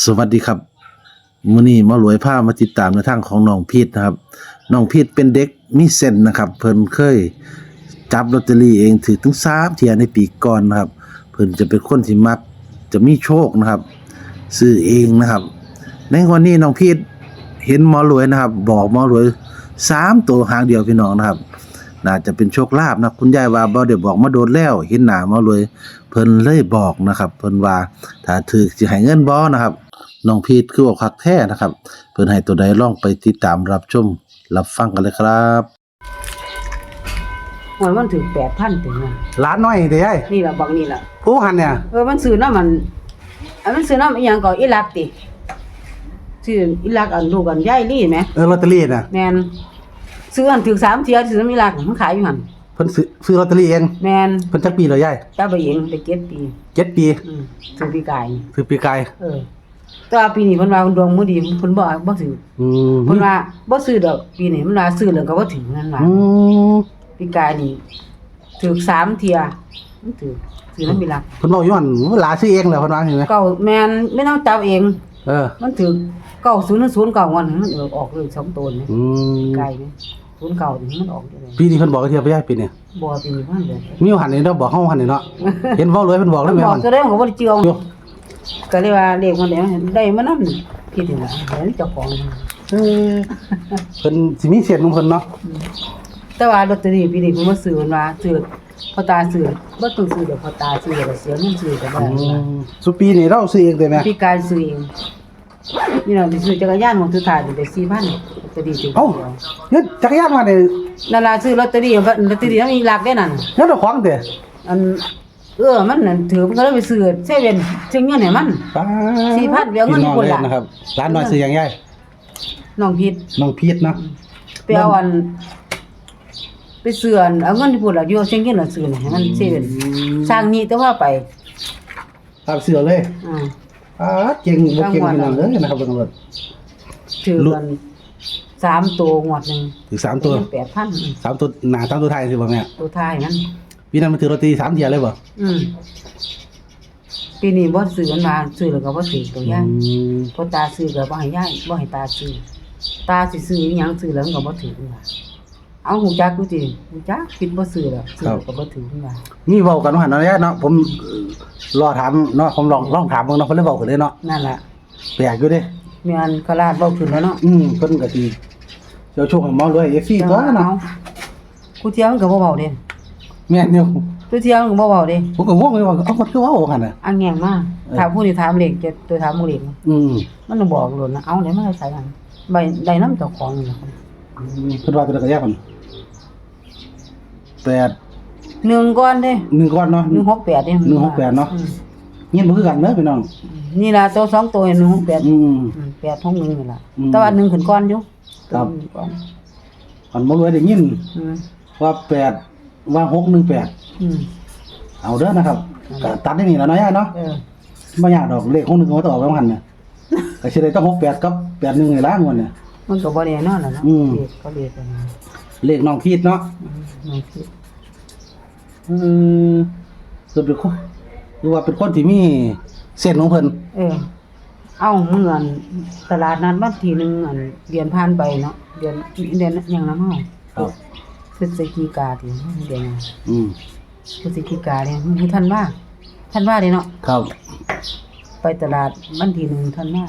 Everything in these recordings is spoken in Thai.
สวัสดีครับมื้อนี้มารวยพามาติดตามในทางของน้องพีทนะครับน้องพีทเป็นเด็กมีเส้นนะครับ เพิ่นเคยจับลอตเตอรี่เองถือถึง3เที่ยในปีก่อนนะครับ เพิ่นจะเป็นคนที่มักจะมีโชคนะครับ ซื้อเองนะครับ ในวันนี้น้องพีทเห็นมอรวยนะครับ บอกมอรวยสามตัวหางเดียวพี่น้องนะครับน่าจะเป็นโชคลาภนะคุณยายว่าบ่ได้บอกมาโดนแล้วเห็นหน้ามอรวยเพิ่นเลยบอกนะครับ เพิ่นว่าถ้าถือสิให้เงินบ่นะครับ น้องพีทคือว่าคักแท้นะครับ เพิ่นให้ตัวใดลองไปติดตามรับชมรับฟังกันเลยครับหวยมันถึงแปดพันถึงนั่นร้านน้อยเด้ยายนี่แหละบอกนี่แหละผู้หันเนี่ยเออมันซื้อน้ำมันอันมันซื้อน้ำอีหยังก็อีลักติซื้ออีลักอันลูกอันยายลี่ไหมเออลอตเตอรี่น่ะแมนซื้ออันถึงสามเทียซื้อน้ำอีลักมันขายอยู่หันเพิ่นซื้อซื้อลอตเตอรี่เองแมนเพิ่นจักปีแล้วยายจ้าไปเองไปเก็บปีเจ็ดปีอืมซื้อปีกายนี่ซื้อปีกายเออ แต่ว่าปีนี้เพิ่นว่าเพิ่นดวงบ่ดีเพิ่นบ่บ่ซื้ออืมเพิ่นว่าบ่ซื้อดอกปีนี้มันว่าซื้อแล้วก็บ่ถึงนั่นว่าอืมปีกายนี่ถึงสามเทียมันถึงซื้อน้ำอีลักเพิ่นบอกอยู่หั่นเวลาซื้อเองแหละเพิ่นว่าเห็นไหมเก่าแมนไม่ต้องจับเอง เออมันถือเก่าศูนย์ศูนย์เก่าวันมันเออออกเลยสองตัวนี่อืมไกลนี่ศูนย์เก่านี่มันออกเลยปีนี้เพิ่นบอกกับเทียบไปยายปีนี้บัวปีนี้พันเลยมีอยู่หันนี่เนาะบอกเฮาหันนี่เนาะเห็นเว้าเลยเพิ่นบอกมัแล้วนแม่บอกมัน จะได้ของบ่ได้เจียวอยู่ ก็เลยว่าเลขมันแล้วได้มานำพี่ถึงว่าเห็นเจ้าของเออเพิ่นสิมีเสียงของเพิ่นเนาะแต่ว่าลอตเตอรี่ปีนี้เพิ่นมาซื้อมันว่าซื้อพอตาซื้อบ่ต้องซื้อเดี๋ยวพอตาซื้อแล้วเสียเงินซื้อก็ได้อืมสุปีนี้เราซื้อเองได้ไหมพี่การซื้อเองนี่เราะซื้อจักรยานของสุดท้ายนี่ได้4,000ลอตเตอรี่จริงเอ้าเฮ็ดจักรยานมาเนี่ยนั่นล่ะซื้อลอตเตอรี่ลอตเตอรี่มันมีหลักได้นั่นเฮ็ดเอาของเด้อัน เออมันนั่นถือมันก็เลยไปซื้อเซเว่นซื้อเงินให้มัน ป้าสี่พันเดี๋ยวเงินพี่องคนละเยนะครับร้านน้อยซื้อหยังยายน้องพิษน้องพีทเนาะไปเอาอัน ไปซื้ออันเอาเงินที่พูดละอยู่ซื้อเงินละซื้อให้มันเซเว่นสร้างนี้แต่ว่าไปตามเสือเลยอ่าอ่าเก่งบ่เก่งรางวัลพี่น้องเด้อนะครับตำรวจถือกันสามตัวงวดหนึงถือสามตัวแปดพันสามตัวหน้าสามตัวท้ายสิบ่แม่ตัวท้ายมัน พี่นั้นมันถือลอตเตอรี่สามเที่ยเลยบ่อืมปีนี้บ่ซื้อมันมาซื้อแล้วก็บ่ถือตัวอย่างอืมเพราะตาซื้อก็บ่ให้ย่ายบ่ให้ตาซื้อตาสิซื้ออีหยังซื้อแล้วมันก็บ่ถือว่าเอาหูจักกูติหูจักคิดบ่ซื้อแล้วซื้อแล้วก็บ่ถือว่ามีเว้ากันว่าหั่นเนาะยายเนาะผมรอถามเนาะผมลองลองถามเบิ่งเนาะเพิ่นเลยเว้าขึ้นเลยเนาะนั่นล่ะแปลกอยู่เด้ แม่นคลาดเว้าขึ้นแล้วเนาะอืมเพิ่นก็สิเจ้าโชคให้หมอรวย FC ตัวเนาะกูเที่ยวมันก็บ่เว้าเด้ แม่นอยู่กูเที่ยวมันก็บ่เว้าเด้ผมก็งงเลยว่าเอ้ามันคือเว้าหั่นน่ะ อันแงงมาถามผู้นี่ถามเลขจะตัวถามผู้เลขอืมมันต้องบอกโลดนะเอาเดี๋ยวมันก็ใส่กันใบได้นำเจ้าของนี่ล่ะเพิ่นว่าเป็นกระยาคนแปดหนึ่งก่อนเด้หนึ่งก้อนเนาะ168เด้168เนาะ อืมเงียบบ่คือกันเด้อพี่น้อง นี่ล่ะตัวสองตัว168อืม อืมแปดท้องหนึ่งนี่ล่ะอืมแต่ว่าหนึ่งขึ้นก้อนอยู่ครับหนึ่งก้อนอันบ่รวยได้ยินอืมว่าแปด ว่าหกหนึ่งแปดอืม เอาเด้อนะครับก็ตัดได้นี่แล้วเนาะย่าเนาะเออบ่ยากดอกเลขของหนึ่งก็ต้องออกไปมันน่ะก็สิได้ต้องหกแปดกับแปดหนึ่งนี่ล่ะงวดเนี่ย มันก็บ่แน่นอนล่ะเนาะอืม เด็กก็เรียกกันนะเลขน้องพีดเนาะอืมน้องคิดอืมเกิดเป็นคนหรือว่าเป็นคนที่มีเส้นของเพิ่นเออ เอ้าเมื่อนตลาดนัดบ้านทีหนึงอันเดือนผ่านไปเนาะเดือนเดือนหยังนำเฮาครับพ ฤศจิกาที่เดือนหยังอืมพฤศจิกาเนี่ยมีท่านว่าท่านว่าเด้เนาะครับ ไปตลาดบ้านทีหนึงท่านว่า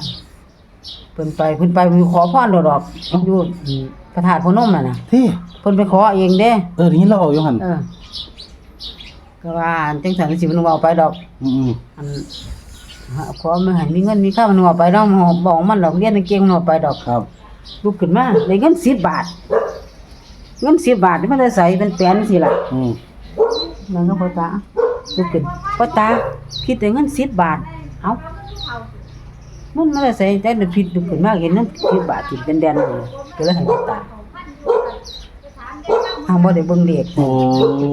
เพิ่นไปเพิ่นไปมีขอพรโดดอกอยู่อืมพระธาตุพนมน่ะนะที่เพิ่นไปขอเองเด้ เออนี่เราเอาอยู่หั่นเออ ก็ว่าอันจังสันสิมันเอาไปดอก อืมอันหาขอมาให้มีเงินมีค่ามันเอาไปดอกมันบอกมันดอกเรียนเก่งมันเอาไปดอกครับลุกขึ้นมาได้เงิน10บาท เงิน10บาทนี่มันได้ใส่เป็นแสนสิล่ะอืมมันก็พ่อตาลุกขึ้นพ่อตาคิดแต่เงิน10บาทเอ้ามันไม่ได้ใส่แต่มันผิดลุกขึ้นมาเห็นเงิน10บาทติดเป็นแดนเลยก็เลยให้พ่อตาเอาบ่ได้เบิ่งเลขโอ้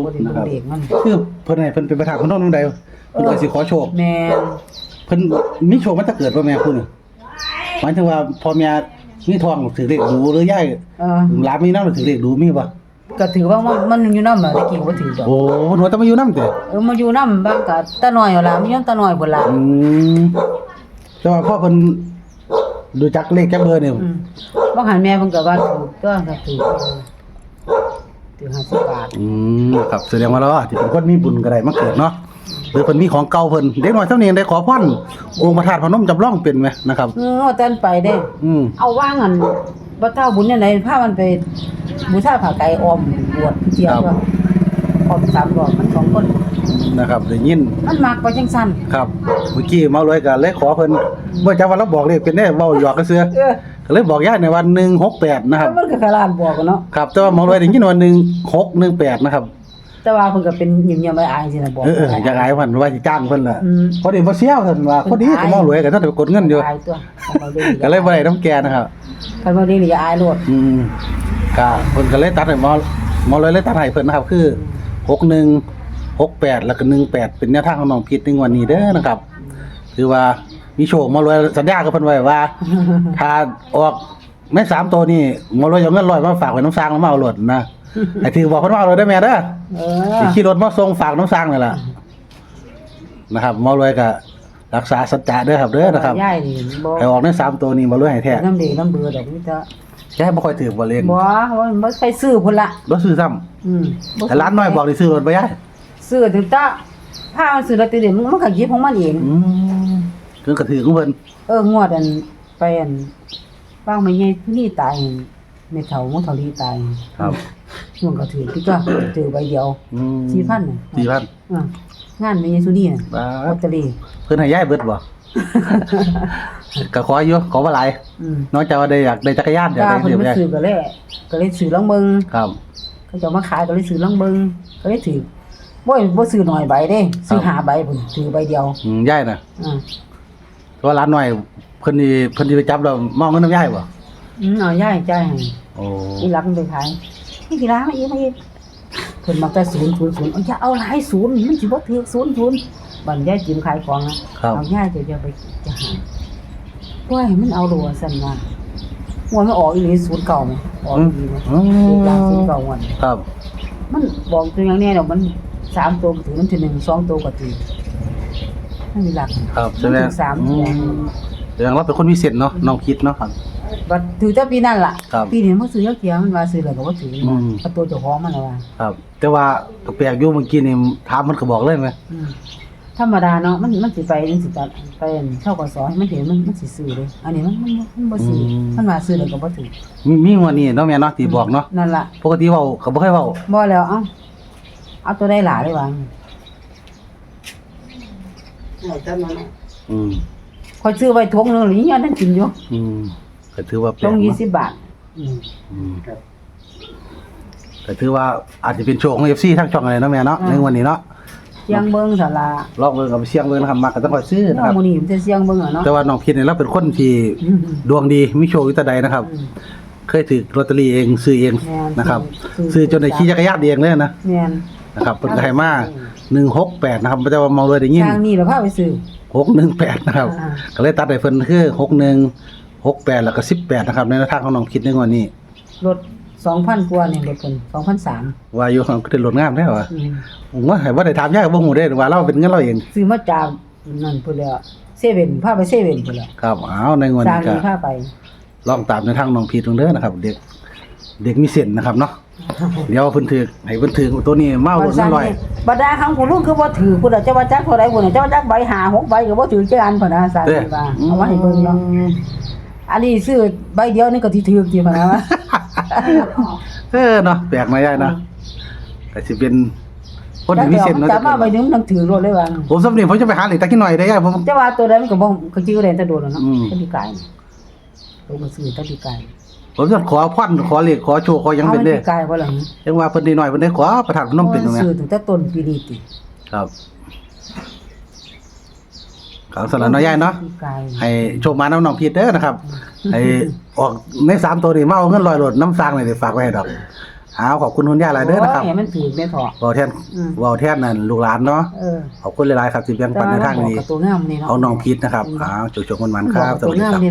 บ่ได้นะเบิ่ครับงเลขมัน คือเพิ่นให้เพิ่นเป็นประธานคนนอกนำใดเพิ่นก็สิขอโชค แม่นเพิ่นมีโชคมาแต่เกิดบ่แม่คุณน่ะหมายถึงว่าพ่อแม่ มีทองถือเลขดูหรือยายเออหลานมีนำถือเลขดูมีบ่ก็ถือว่ามันมันอยู่นำอะตะกี้บ่ถือดอกโอ้หนูต้องมาอยู่นำติเออมาอยู่นำบางก็ตาน้อยเอาล่ะมีนำตาน้อยพุ่นล่ะอืมแต่ว่าพ่อเพิ่นดูจักเลขจักเบอร์เนี่ยอืมบ่หันแม่เพิ่นก็ว่าถูกก็ก็ถูกถูก50บาทอืมครับแสดงว่าเราอาจจะเป็นคนมีบุญก็ได้มาเกิดเนาะ หรือเพิ่นมีของเก่าเพิ่นเด็กน้อยเท่านี้ได้ขอพรองค์พระธาตุพนมจำลองเป็นไหมนะครับ เออว่าตอนไปเด้ อืมเอาว่างอันบ่เท่าบุญเนี่ยไหนพามันไปบูชาผ้าไก่ออมบวชเจียวว่าออมสามรอบมันสองคน นะครับได้ยินมันมักไปจังซั่นครับเมื่อกี้เมารวยก็เลยขอเพิ่นบ่จำว่าเราบอกเลขเป็นได้เว้าหยอกก็เสือเออก็เลยบอกยายในวัน168นะครับแล้วมันก็ขลานบอกกันเนาะครับแต่ว่าเมารวยได้ยินว่า1618นะครับ แต่ว่าเพิ่นก็เป็นยิ้มๆไปอายสินะบอกเออเอออยากอายเพิ่นว่าสิจ้างเพิ่นล่ะอืมพอดีบ่เสียวเพิ่นว่าพอดีก็เมารวยก็ต้องไปกดเงินอยู่อายตัวเอามาก็เลยบ่ได้น้ำแกนะครับ คันบ่ได้นี่อย่าอายโลดอืมก็เพิ่นก็เลยตัดให้หมอหมอเลยเลยตัดให้เพิ่นนะครับ คือหกหนึ่งหกแปดแล้วก็หนึ่งแปดเป็นแนวทางของน้องพิษในงวันนี้เด้อนะครับ ถือว่ามีโชคหมอรวยสัญญากับเพิ่นไว้ว่า ถ้าออกแม่สามตัวนี่หมอรวยเอาเงินร้อยมาฝากไว้น้ำสร้างแล้วมาเอารถนะ ไอ้ที่บอกเพิ่นว่าเอารถได้แม่เด้อเอสิอขี่รถมาส่งฝากน้ำสร้างนี่แหละนะครับหมอรวยก็รักษาสัจจะเด้อครับเด้อนะครับยายนี่บ่ให้ออกในสามตัวนี้หมอรวยให้แท้น้ำเดีน้ำเบื่อดอกนี่จะจะให้บ่ค่อยถือบ่เล่นบ่ว่าบ่ไปซื้อพุ่นละรถซื้อซ้ำอืมบ่แต่ร้านน้อยบอกได้ซื้อรถบ่ยายซื้อถึงตาถ้ามันซื้อลอตเตอรี่มันมันก็หยิบของมันเอง อืมคือกระถือของเพิ่นเอองวดอันไปอันบ้างไม่ใหญ่นี่ตายแม่เฒ่าหมเฒ่าลีตายครับ ช่วงก็ถือที่ก็ถือใบเดียวอืม4,000น่ะสี่พันอ่างานแม่ใหญ่สุนี่น่ะบาลอตเตอรี่เพิ่นให้ยายเบิดบ่ ก็ขออยู่ขอบ่หลายอืมนอกจากว่าได้อยากได้จักรยานอยากถ้าได้เพิ่นสิมาบ่ยายซื้อก็เลยก็เลยซื้อลองเบิ่งครับ เขาจะเอามาขายก็เลยซื้อลองเบิ่งก็เลยถือบ่บ่ซื้อน้อยใบเด้ ซื้อหาใบพุ่นถือใบเดียวอืมยายน่ะอ่าเพราะว่าร้านน้อยเพิ่นนี่เพิ่นสิไปจับแล้วมองเงินน้ำยายบ่อืมเอาย่ายจ่ายให้โอ้ อีหลักมันไปขาย นี่กี่ล้านมาอีกมาอีกเพิ่นมักแต่ศูนย์ศูนย์ศูนย์เอาอย่าเอาหลายศูนย์มันสิบ่ถือศูนย์ศูนย์บันย่ายจิ้มขายของนะครับ เอาย่ายจะจะไปจะหาว้ายมันเอาดัวสั่นมาหัวมันออกอีหลีศูนย์เก่าไหมออกอีหลีไหมอืเด็กมหลานศูนย์เก่าวันครับ มันบอกตัวอย่างเนี้ยเนาะมันสามตัวก็ถือมันถือหนึ่งสองตัวก็ถือนั่นมีหลัก ครับมัแสนดถืงอสาม อืตัวมแสดงว่าเป็นคนพิเศษเนาะน้องคิดเนาะครับ บัดถือแต่ปีนั่นล่ะ ครับปีนี้มันซื้อเยอะเกียมันว่าซื้อแล้วก็บ่ถืออืมเอาตัวเจ้าของมันแล้วว่าครับ แต่ว่าก็แปลกอยู่เมื่อกี้นี่ถามมันก็บอกเลยไหมอืมธรรมดาเนาะมันมันสิไปมันสิตัดไปอันเช่ากับสอให้มันเห็นมันมันสิซื้อเลยอันนี้มันมันมันบ่ซื้ออมันมาซื้อแล้วก็บ่ถือมีมีงวันนี้เนาะแม่เนาะที่บอกเนาะนั่นล่ะ ปกติเว้าก็บ่เคยเว้าบ่แล้วเอ้าเอาตัวได้หลายเลยวางเอาจำนั้นอืมคอยซื้อไว้ถุงนึงหรือยังนั่นกินอยู่อืม ก็ถือว่าแปลถุกงเนาะ20บาท อืมอืมก็ถือว่าอาจจะเป็นโชคของ FC ทั้งช่องอะไรเนาะแม่เนาะในวันนี้เนาะเสียงเบิ่งซะล่ะลองเบิ่งกับเสียงเบิ่งนะครับมักก็ต้องคอยซื้อนะเนาะครับมื้อนี้มันจะเสียงเบิ่งอะเนาะแต่ว่าน้องพิษเนี่ยเราเป็นคนที่อืมดวงดีมีโชคอยู่แต่ใดนะครับ อืม เคยถือลอตเตอรี่เองซื้อเองแม่นนะครับซื้อ ซื้อจนได้ขี่จักรยานเองเลยนะแม่นนะครับเป็นไห้มา168นะครับแต่ว่ามองเลยได้ยินทางนี้เราพาไปซื้อ618นะครับ อ่า ก็เลยตัดให้เพิ่นคือ 61 68แล้วก็18นะครับ ในทางของน้องคิดในวันนี้ รถ2,000กว่านี่รถเพิ่น2,300ว่าอยู่ของก็ได้ลดงามแล้วอะอืมผมว่าให้บ่ได้ถามยากบ่ฮู้เด้ว่าเราเป็นเงินเราเองซื้อมาจากนั่นพุ่นแล้วเซเว่นพาไปเซเว่นพุ่นแล้วครับเอาในวันสร้างนี้ก็นี้พาไป ลองตามในทางน้องพีตรงเด้อนะครับ เด็กเด็กมีเส้นนะครับเนาะเดี๋ยวเพิ่นถือให้เพิ่นถือตัวนี้มามับ่นเงิสั่นนร้อยนี่บรรดาครั้งผู้ลุงคือบ่ถือพุ่นน่ะเจ้าว่าจักเท่าใดพุ่นน่ะเจ้าว่าจักใบห้าหกใบก็บ่ถือจักอันพุ่นน่ะสั่นเด้อว่าเอามาให้เบิ่งเนาะ อันนี้ซื้อใบเดียวนี่ก็สิถือกี่พุ่นน่ะวะเออเนาะแปลกนะยายนะแต่สิเป็นคนที่มีเส้นเนาะจับมาใบหนึงต้องถือรถเลยว่าผมสำเนียงผมจะไปหาเหล็กตะกี้หน่อยได้ยายผมเจ้าว่าตัวใดมันก็บ่ก็ชื่อได้แต่โดนแล้วเนาะอืมตะดีกายตัวก็ซื้อตะดีกายผมจะขอพรขอเหล็กขอโชคขอหยังเป็นเด้อามัดีกายบ่ล่ะยังว่าเพิ่นได้หน่อยเพิ่นได้ขอประทานพนมเป็นตรงนี้ซื้อตั้งแต่ต้นปีนี้ติครับ ครับสำหรับน้อยยายเนาะดีกายให้โชคมาน้ำน้องพีเด้อนะครับให้ออกในสามตัวนี้มาเอาเงินลอยโหลดน้ำสร้างเลยเดี๋ยวฝากไว้ให้ดอกเอาขอบคุณคุณย่าหลายเด้อนะครับโยให้มันถือแม่เถาะเว้าแทนอืม เว้าแทนนั่นลูกหลานเนาะเออขอบคุณหลายๆครับที่แบ่งปันในทางนี้แต่ว่เรบอกกับตัวงามนี่เนาะ เอาน้องพีทนะครับอ้าวจุกๆมันๆครับสตัววัสดีงามครับ นี่